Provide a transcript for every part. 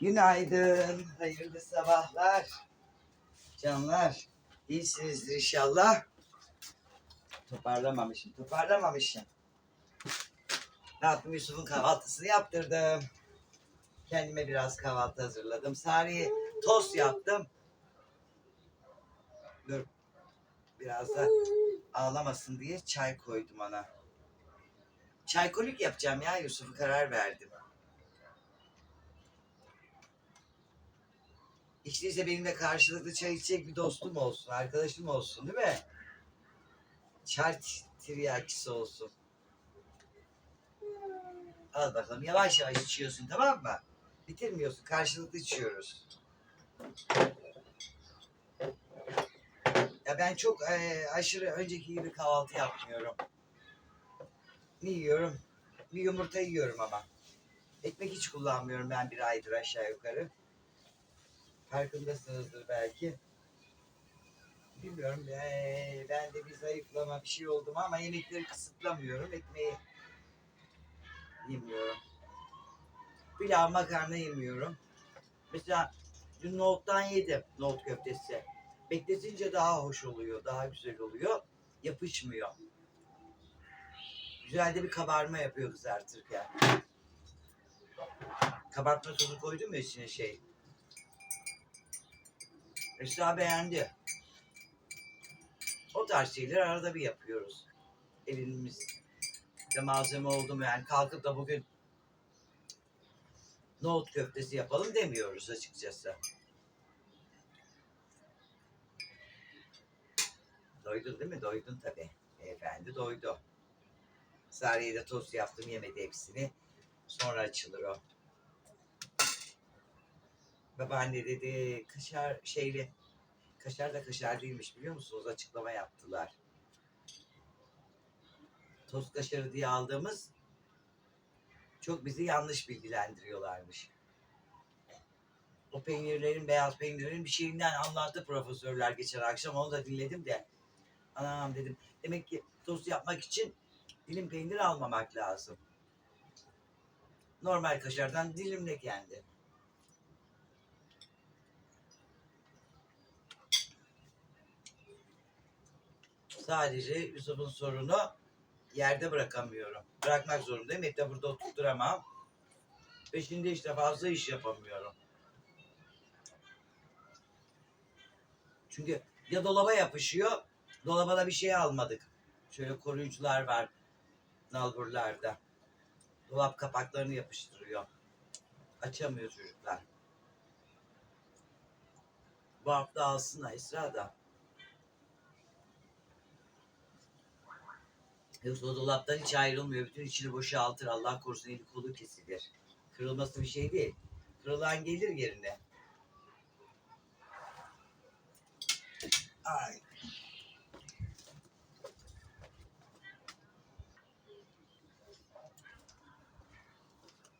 Günaydın, hayırlı sabahlar. Canlar, iyisinizdir inşallah. Toparlamamışım, toparlamamışım. Ne? Yusuf'un kahvaltısını yaptırdım. Kendime biraz kahvaltı hazırladım. Sariye tost yaptım. Dur. Biraz da ağlamasın diye çay koydum ona. Çay kolik yapacağım ya Yusuf'u karar verdim. Hiç değilse benimle karşılıklı çay içecek bir dostum olsun, arkadaşım olsun değil mi? Çay tiryakisi olsun. Al bakalım yavaş yavaş içiyorsun tamam mı? Bitirmiyorsun, karşılıklı içiyoruz. Ya ben çok eee, aşırı önceki gibi kahvaltı yapmıyorum. Ne yiyorum? Bir yumurta yiyorum ama. Ekmek hiç kullanmıyorum ben bir aydır aşağı yukarı. Farkındasınızdır belki. Bilmiyorum. eee, ben de bir zayıflama bir şey oldum ama yemekleri kısıtlamıyorum. Ekmeği yemiyorum. Pilav makarna yemiyorum. Mesela dün nohuttan yedim. Nohut köftesi. Bekletince daha hoş oluyor. Daha güzel oluyor. Yapışmıyor. Güzel de bir kabarma yapıyor kızartırken. Kabartma tozu koydum ya içine şey. Esra beğendi. O tarz şeyler arada bir yapıyoruz. Elimizde malzeme oldu mu yani kalkıp da bugün nohut köftesi yapalım demiyoruz açıkçası. Doydun değil mi? Doydun tabii. Efendi doydu. Sare'ye de tost yaptım yemedi hepsini. Sonra açılır o. Babaanne dedi kaşar şeyli kaşar da kaşar değilmiş biliyor musunuz? Açıklama yaptılar. Tost kaşarı diye aldığımız çok bizi yanlış bilgilendiriyorlarmış. O peynirlerin, beyaz peynirlerin bir şeyinden anlattı profesörler geçen akşam. Onu da dinledim de. Anam dedim. Demek ki tost yapmak için dilim peynir almamak lazım. Normal kaşardan dilimle kendi. Sadece Yusuf'un sorunu yerde bırakamıyorum. Bırakmak zorundayım. De burada oturtturamam. Peşinde işte fazla iş yapamıyorum. Çünkü ya dolaba yapışıyor, dolaba da bir şey almadık. Şöyle koruyucular var nalburlarda. Dolap kapaklarını yapıştırıyor. Açamıyor çocuklar. Bu hafta alsın Esra da. Yoksa o dolaptan hiç ayrılmıyor. Bütün içini boşaltır. Allah korusun eli kolu kesilir. Kırılması bir şey değil. Kırılan gelir yerine. Ay.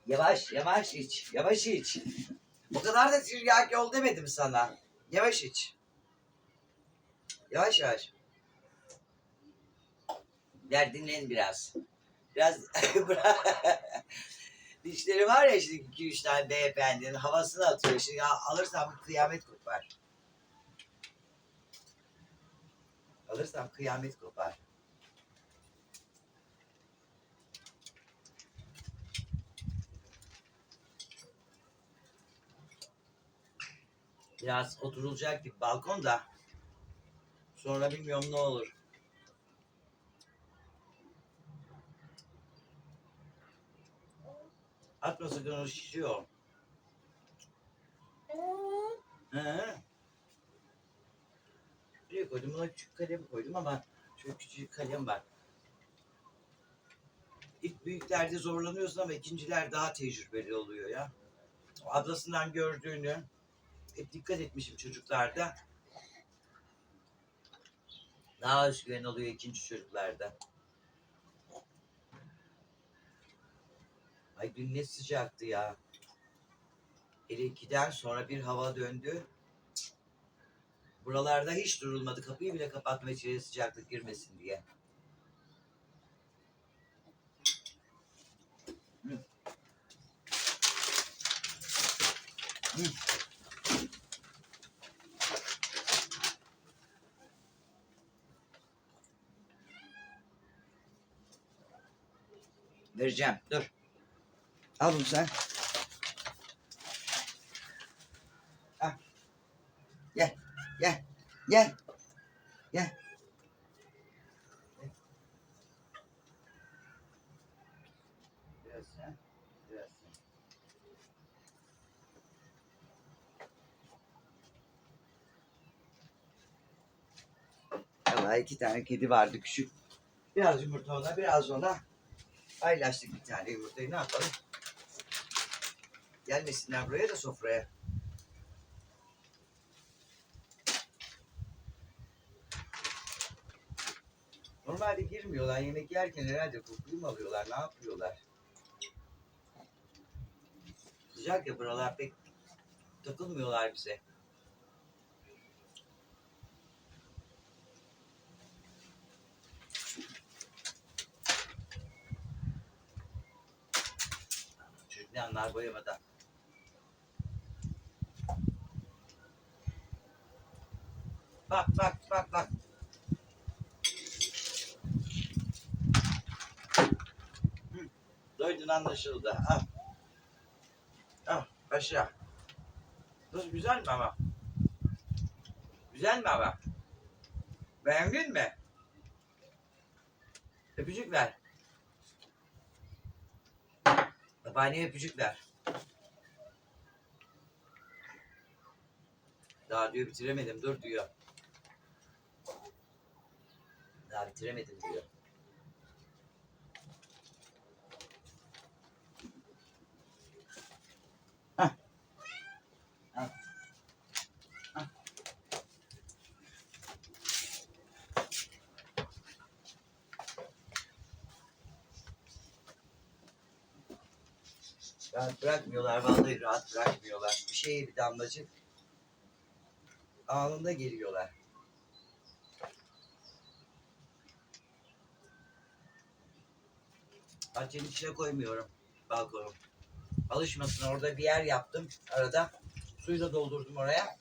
Yavaş yavaş iç. Yavaş iç. O kadar da tiryaki ol demedim sana. Yavaş iç. Yavaş yavaş. Ver dinlen biraz. Biraz dişleri var ya şimdi iki üç tane beyefendinin havasını atıyor. Şimdi alırsam kıyamet kopar. Alırsam kıyamet kopar. Biraz oturulacak bir balkonda. Sonra bilmiyorum ne olur. O şişiyor. He. Buraya koydum. Buna küçük kalem koydum ama şöyle küçük kalem var. İlk büyüklerde zorlanıyorsun ama ikinciler daha tecrübeli oluyor ya. Ablasından gördüğünü hep dikkat etmişim çocuklarda. Daha özgüven oluyor ikinci çocuklarda. Ay dün ne sıcaktı ya. Hele ikiden sonra bir hava döndü. Buralarda hiç durulmadı. Kapıyı bile kapatma içeri sıcaklık girmesin diye. Hı. Vereceğim. Dur. Al bunu sen. Al. Gel. Gel. Gel. Gel. Biraz sen. Biraz sen. Valla iki tane kedi vardı küçük. Biraz yumurta ona, biraz ona. Paylaştık bir tane yumurtayı ne yapalım? Gelmesinler buraya da sofraya. Normalde girmiyorlar. Yemek yerken herhalde kokuyu mu alıyorlar? Ne yapıyorlar? Sıcak ya buralar pek takılmıyorlar bize. Çocuk ne anlar boyamadan. Bak bak bak bak. Hı, Doydun anlaşıldı. Al. Al paşa. Nasıl güzel mi ama? Güzel mi ama? Beğendin mi? Öpücük ver. Babaanneye öpücük ver. Daha diyor bitiremedim dur diyor. Daha bitiremedim diyor. Al. Rahat bırakmıyorlar vallahi rahat bırakmıyorlar. Bir şeye bir damlacık anında geliyorlar. Bahçenin içine koymuyorum balkonu. Alışmasın orada bir yer yaptım arada. Suyu da doldurdum oraya.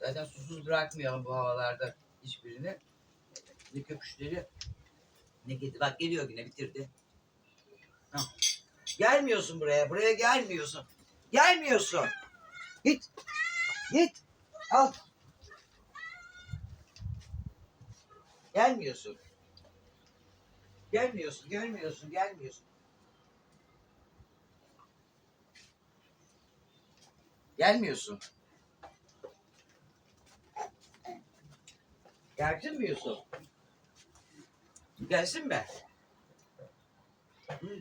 Zaten susuz bırakmayalım bu havalarda hiçbirini. Ne köpüşleri ne kedi. Bak geliyor yine bitirdi. Ha. Gelmiyorsun buraya. Buraya gelmiyorsun. Gelmiyorsun. Git. Git. Al. Gelmiyorsun. Gelmiyorsun, gelmiyorsun, gelmiyorsun. Gelmiyorsun. Gelsin mi Yusuf? Gelsin? Hı.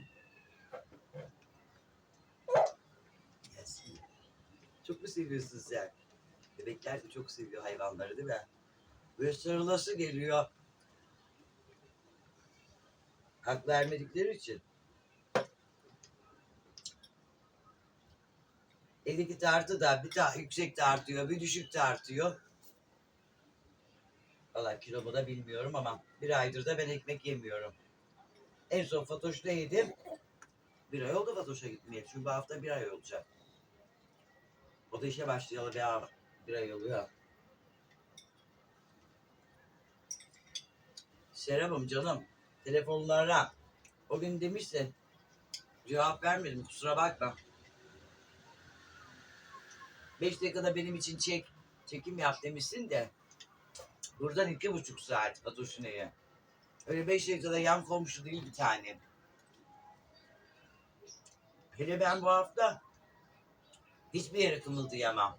Gelsin. Çok mu seviyorsun sen? Bebekler de çok seviyor hayvanları değil mi? Böyle sarılası geliyor. Hak vermedikleri için. Elindeki tartı da bir daha yüksek tartıyor, bir düşük tartıyor. Valla kilomu da bilmiyorum ama bir aydır da ben ekmek yemiyorum. En son Fatoş'ta yedim. Bir ay oldu Fatoş'a gitmeye. Çünkü bu hafta bir ay olacak. O da işe başlayalı bir, ay- bir ay oluyor. Serap'ım canım telefonlara o gün demişsin cevap vermedim kusura bakma. Beş dakikada benim için çek çekim yap demişsin de buradan iki buçuk saat Fatoşine'ye. Öyle beş dakikada yan komşu değil bir tane. Hele ben bu hafta hiçbir yere kımıldayamam.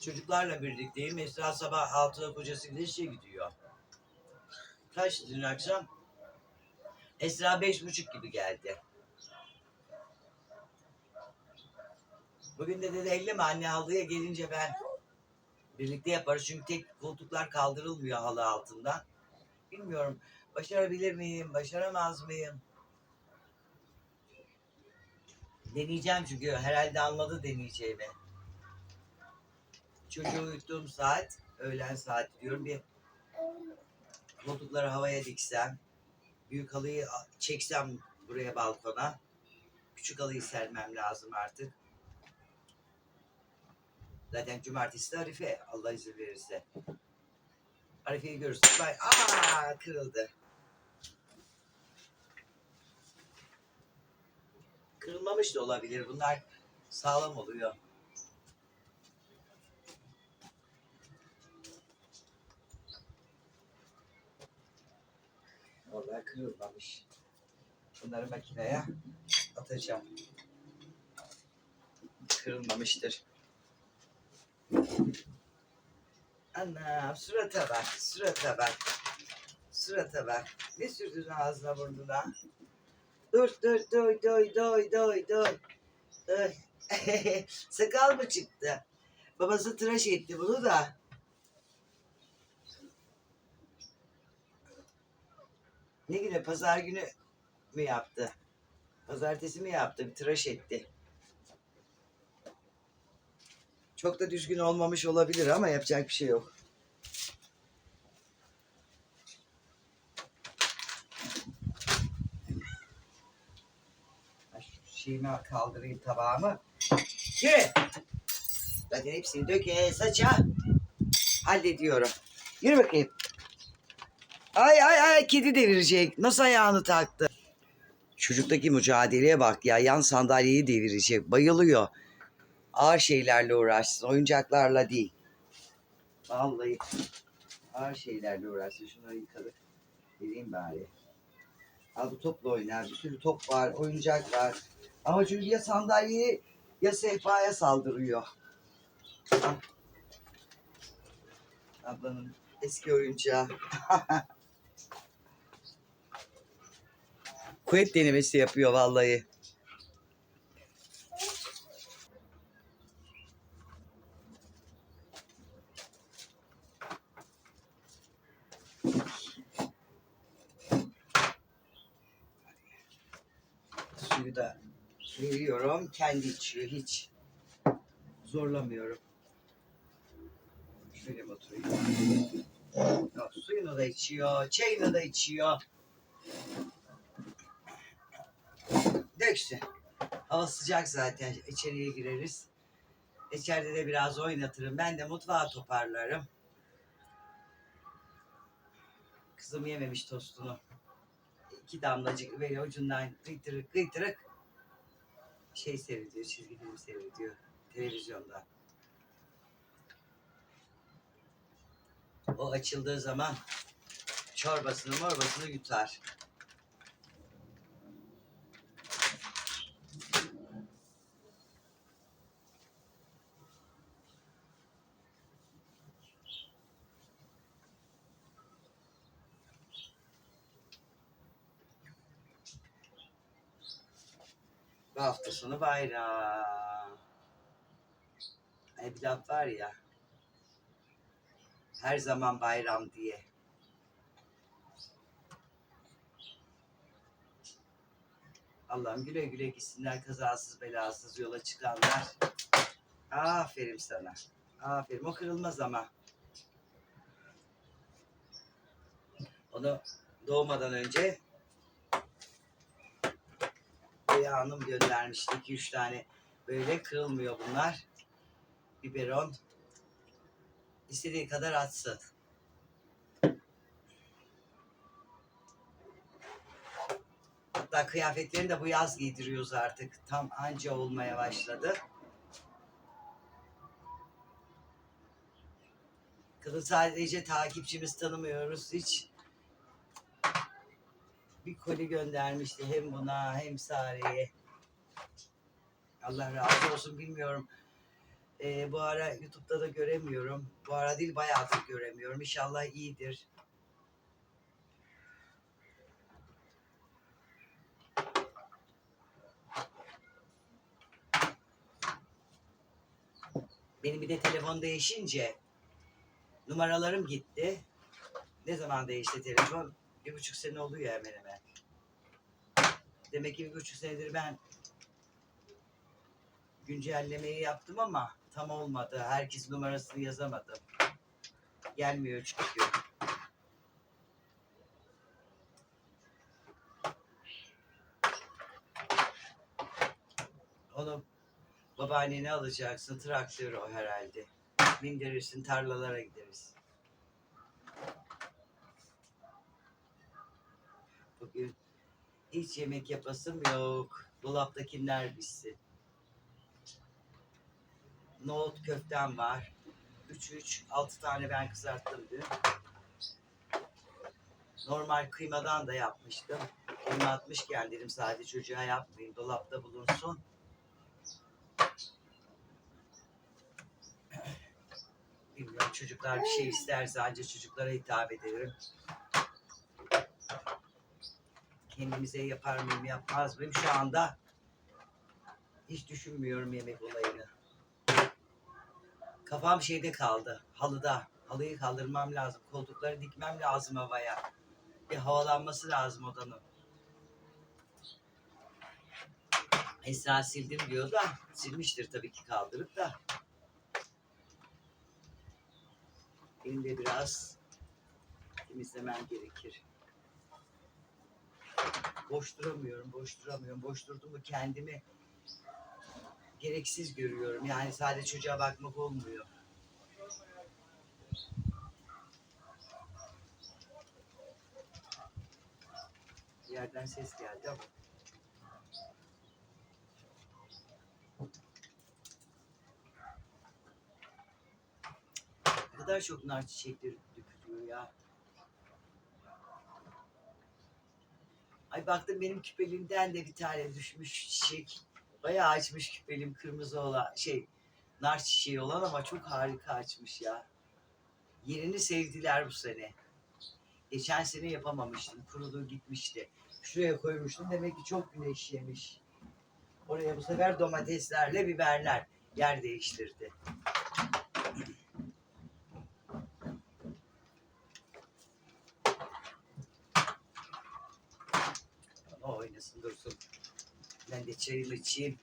Çocuklarla birlikteyim. Esra sabah 6'da kocasıyla işe gidiyor. Kaç dün akşam? Esra beş buçuk gibi geldi. Bugün de dedi elleme anne halıya gelince ben birlikte yaparız. Çünkü tek koltuklar kaldırılmıyor halı altından. Bilmiyorum başarabilir miyim, başaramaz mıyım? Deneyeceğim çünkü herhalde anladı deneyeceğimi. Çocuğu uyuttuğum saat, öğlen saati diyorum bir koltukları havaya diksem, büyük halıyı çeksem buraya balkona, küçük halıyı sermem lazım artık. Zaten cumartesi de Arife Allah izin verirse. Arife'yi görürsün. Bay aa kırıldı. Kırılmamış da olabilir. Bunlar sağlam oluyor. Kırılmamış. Bunları makineye atacağım. Kırılmamıştır. Anam surata bak, surata bak. Surata bak. Ne sürdün ağzına burnuna? Dur dur dur dur dur dur dur. Dur. Sakal mı çıktı? Babası tıraş etti bunu da. Ne günü? Pazar günü mü yaptı? Pazartesi mi yaptı? Bir tıraş etti. Çok da düzgün olmamış olabilir ama yapacak bir şey yok. Şeyimi kaldırayım tabağımı. Yürü. Zaten hepsini döke saça. Hallediyorum. Yürü bakayım. Ay ay ay kedi devirecek. Nasıl ayağını taktı? Çocuktaki mücadeleye bak ya. Yan sandalyeyi devirecek. Bayılıyor. Ağır şeylerle uğraşsın. Oyuncaklarla değil. Vallahi ağır şeylerle uğraşsın. Şunları yıkadık. Vereyim bari. Al bu topla oynar. Bir sürü top var. Oyuncak var. Ama çocuk ya sandalyeyi ya sehpaya saldırıyor. Al. Ablanın eski oyuncağı. Kuvvet denemesi yapıyor vallahi. Suyu da veriyorum. Kendi içiyor hiç. Zorlamıyorum. Şöyle bir oturayım. Yok, suyunu da içiyor. Çayını da içiyor. Döksün. Hava sıcak zaten. İçeriye gireriz. İçeride de biraz oynatırım. Ben de mutfağı toparlarım. Kızım yememiş tostunu. İki damlacık böyle ucundan kıytırık kıytırık şey seyrediyor, çizgi film seyrediyor televizyonda. O açıldığı zaman çorbasını morbasını yutar. Hafta sonu bayram. Bir laf var ya. Her zaman bayram diye. Allah'ım güle güle gitsinler kazasız belasız yola çıkanlar. Aferin sana. Aferin. O kırılmaz ama. Onu doğmadan önce Beyha Hanım göndermişti. 2-3 tane böyle kırılmıyor bunlar. Biberon. İstediği kadar atsın. Hatta kıyafetlerini de bu yaz giydiriyoruz artık. Tam anca olmaya başladı. Kızı sadece takipçimiz tanımıyoruz hiç. Bir koli göndermişti hem buna hem Sare'ye. Allah razı olsun bilmiyorum. Ee, bu ara YouTube'da da göremiyorum. Bu ara değil bayağıdır göremiyorum. İnşallah iyidir. Benim bir de telefon değişince numaralarım gitti. Ne zaman değişti telefon? Bir buçuk sene oluyor hemen hemen. Demek ki bir buçuk senedir ben güncellemeyi yaptım ama tam olmadı. Herkes numarasını yazamadım. Gelmiyor çünkü. Onu Babaanneni alacaksın. Traktör o herhalde. Bindirirsin tarlalara gideriz. Bugün hiç yemek yapasım yok. Dolaptakiler bitsin. Nohut köftem var. 3-3, 6 tane ben kızarttım dün. Normal kıymadan da yapmıştım. Kıyma atmışken dedim sadece çocuğa yapmayın. Dolapta bulunsun. Bilmiyorum çocuklar bir şey isterse sadece çocuklara hitap ederim. Kendimize yapar mıyım yapmaz mıyım şu anda hiç düşünmüyorum yemek olayını. Kafam şeyde kaldı halıda. Halıyı kaldırmam lazım. Koltukları dikmem lazım havaya. Bir havalanması lazım odanın. Esra sildim diyor da silmiştir tabii ki kaldırıp da. Benim biraz temizlemem gerekir. Boş duramıyorum, boş duramıyorum. Boş durdum mu kendimi gereksiz görüyorum. Yani sadece çocuğa bakmak olmuyor. Bir yerden ses geldi ama. Ne kadar çok nar çiçekleri dökülüyor ya. Ay baktım benim küpelimden de bir tane düşmüş çiçek. Bayağı açmış küpelim kırmızı olan şey nar çiçeği olan ama çok harika açmış ya. Yerini sevdiler bu sene. Geçen sene yapamamıştım. Kurudu gitmişti. Şuraya koymuştum. Demek ki çok güneş yemiş. Oraya bu sefer domateslerle biberler yer değiştirdi. O oynasın dursun. Ben de çayımı içeyim.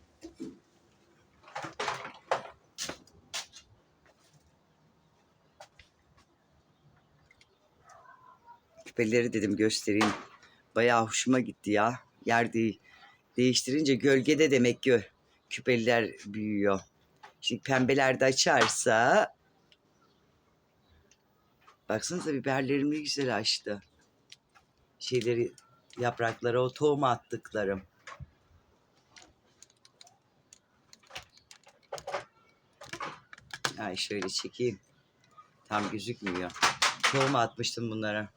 Küpeleri dedim göstereyim. Bayağı hoşuma gitti ya. Yer değil. Değiştirince gölgede demek ki küpeliler büyüyor. Şimdi pembeler de açarsa baksanıza biberlerim ne güzel açtı. Şeyleri yaprakları o tohum attıklarım. Ay şöyle çekeyim. Tam gözükmüyor. Tohum atmıştım bunlara.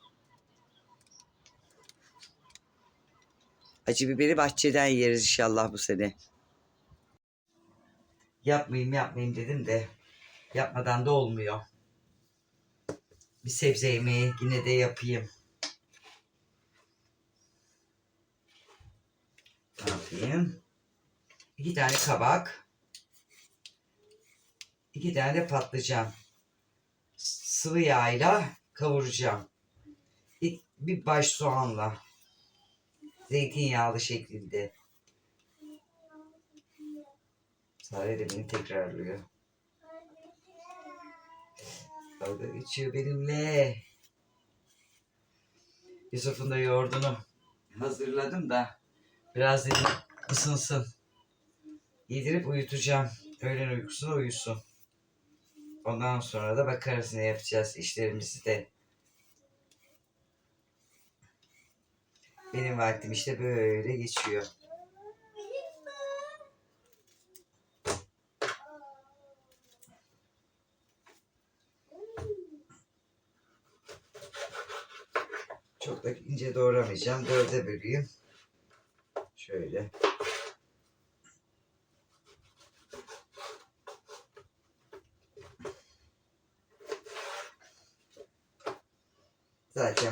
Acı biberi bahçeden yeriz inşallah bu sene. Yapmayayım yapmayayım dedim de yapmadan da olmuyor. Bir sebze yemeği yine de yapayım. Ne yapayım? İki tane kabak. İki tane de patlıcan. Sıvı yağıyla kavuracağım. Bir baş soğanla. Zeytinyağlı şeklinde. Sare de beni tekrarlıyor. Dalga geçiyor benimle. Yusuf'un da yoğurdunu hazırladım da biraz dedim ısınsın. Yedirip uyutacağım. Öğlen uykusuna uyusun. Ondan sonra da bakarız ne yapacağız işlerimizi de. Benim vaktim işte böyle geçiyor. Çok da ince doğramayacağım. Dörde böleyim. Şöyle.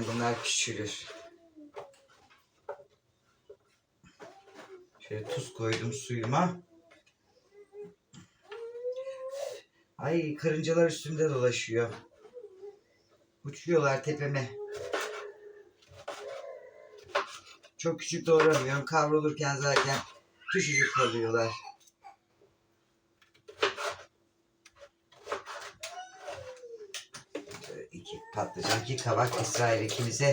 Zaten bunlar küçülür. Şöyle tuz koydum suyuma. Ay karıncalar üstümde dolaşıyor. Uçuyorlar tepeme. Çok küçük doğramıyorum. Kavrulurken zaten küçücük kalıyorlar. Şöyle iki patlıcan, iki kabak İsrail ikimize.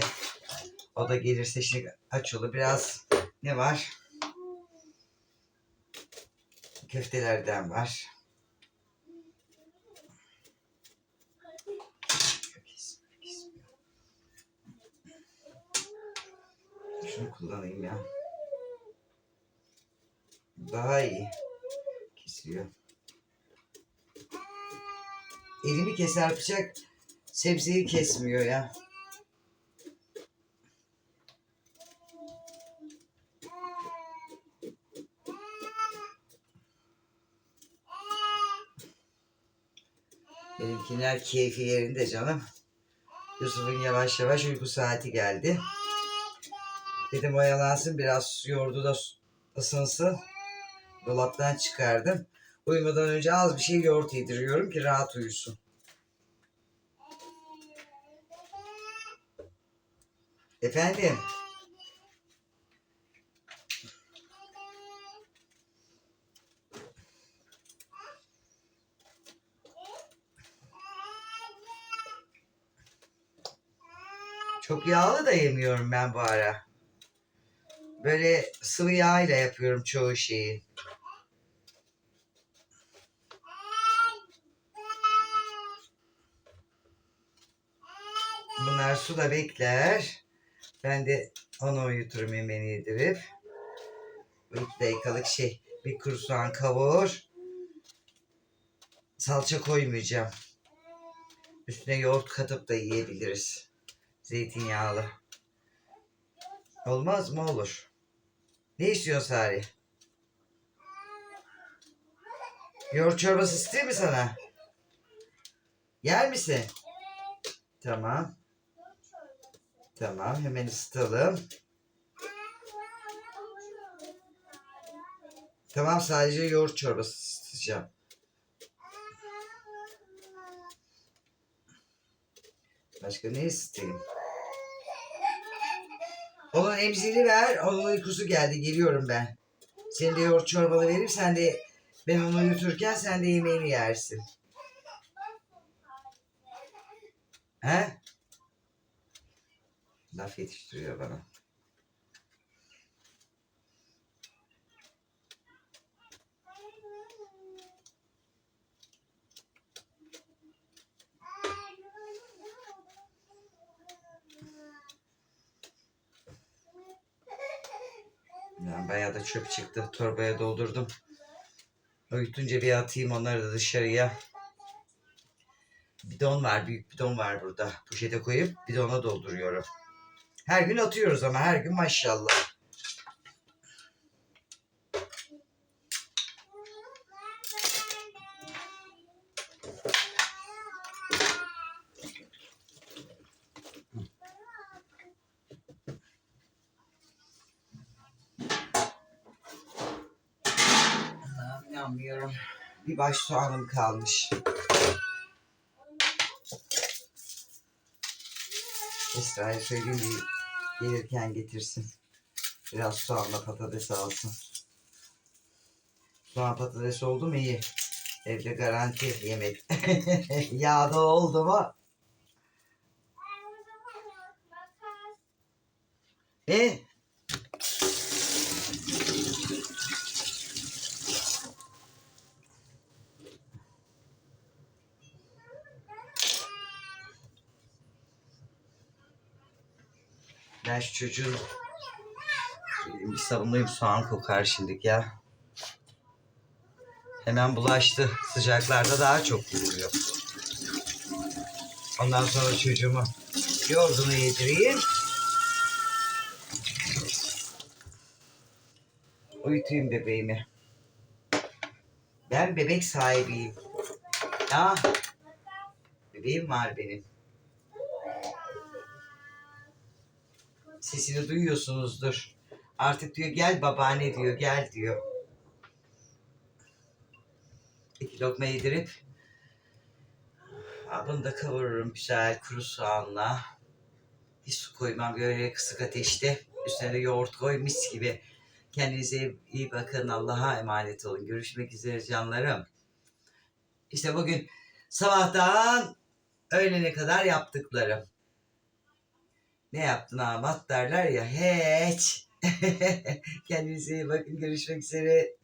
O da gelirse şimdi aç olur. Biraz ne var? Köftelerden var. Şunu kullanayım ya. Daha iyi. Kesiyor. Elimi keser bıçak sebzeyi kesmiyor ya. Benimkiler keyfi yerinde canım. Yusuf'un yavaş yavaş uyku saati geldi. Dedim oyalansın biraz yoğurdu da ısınsın. Dolaptan çıkardım. Uyumadan önce az bir şey yoğurt yediriyorum ki rahat uyusun. Efendim? Çok yağlı da yemiyorum ben bu ara. Böyle sıvı yağ ile yapıyorum çoğu şeyi. Bunlar suda bekler. Ben de onu uyuturum yemeğini yedirip. Bu iki dakikalık şey. Bir kuru kavur. Salça koymayacağım. Üstüne yoğurt katıp da yiyebiliriz. Zeytinyağlı. Olmaz mı? Olur. Ne istiyorsun Sari? Yoğurt çorbası istiyor mi sana? Yer misin? Tamam. Tamam hemen ısıtalım. Tamam sadece yoğurt çorbası ısıtacağım. Başka ne ısıtayım? Onun emzini ver. Onun uykusu geldi. Geliyorum ben. Sen de yoğurt çorbalı vereyim. Sen de ben onu uyuturken sen de yemeğini yersin. He? Laf yetiştiriyor bana. Yani bayağı da çöp çıktı. Torbaya doldurdum. Uyutunca bir atayım onları da dışarıya. Bidon var, büyük bidon var burada. Poşete koyup bidona dolduruyorum. Her gün atıyoruz ama her gün maşallah. İnanmıyorum. Bir baş soğanım kalmış. Esra'ya söyleyeyim bir gelirken getirsin. Biraz soğanla patates alsın. Soğan patates oldu mu iyi. Evde garanti yemek. Yağda oldu mu? E? Şu çocuğun bir sabunlayayım soğan kokar şimdi ya. Hemen bulaştı. Sıcaklarda daha çok buluyor. Ondan sonra çocuğumu yoğurdunu yedireyim. Uyutayım bebeğimi. Ben bebek sahibiyim. Ya bebeğim var benim. Sesini duyuyorsunuzdur. Artık diyor gel babaanne diyor gel diyor. İki lokma yedirip bunu da kavururum güzel kuru soğanla. Hiç su koymam böyle kısık ateşte. Üstüne de yoğurt koy mis gibi. Kendinize iyi bakın. Allah'a emanet olun. Görüşmek üzere canlarım. İşte bugün sabahtan öğlene kadar yaptıklarım. Ne yaptın Ahmet derler ya hiç. Kendinize iyi bakın. Görüşmek üzere.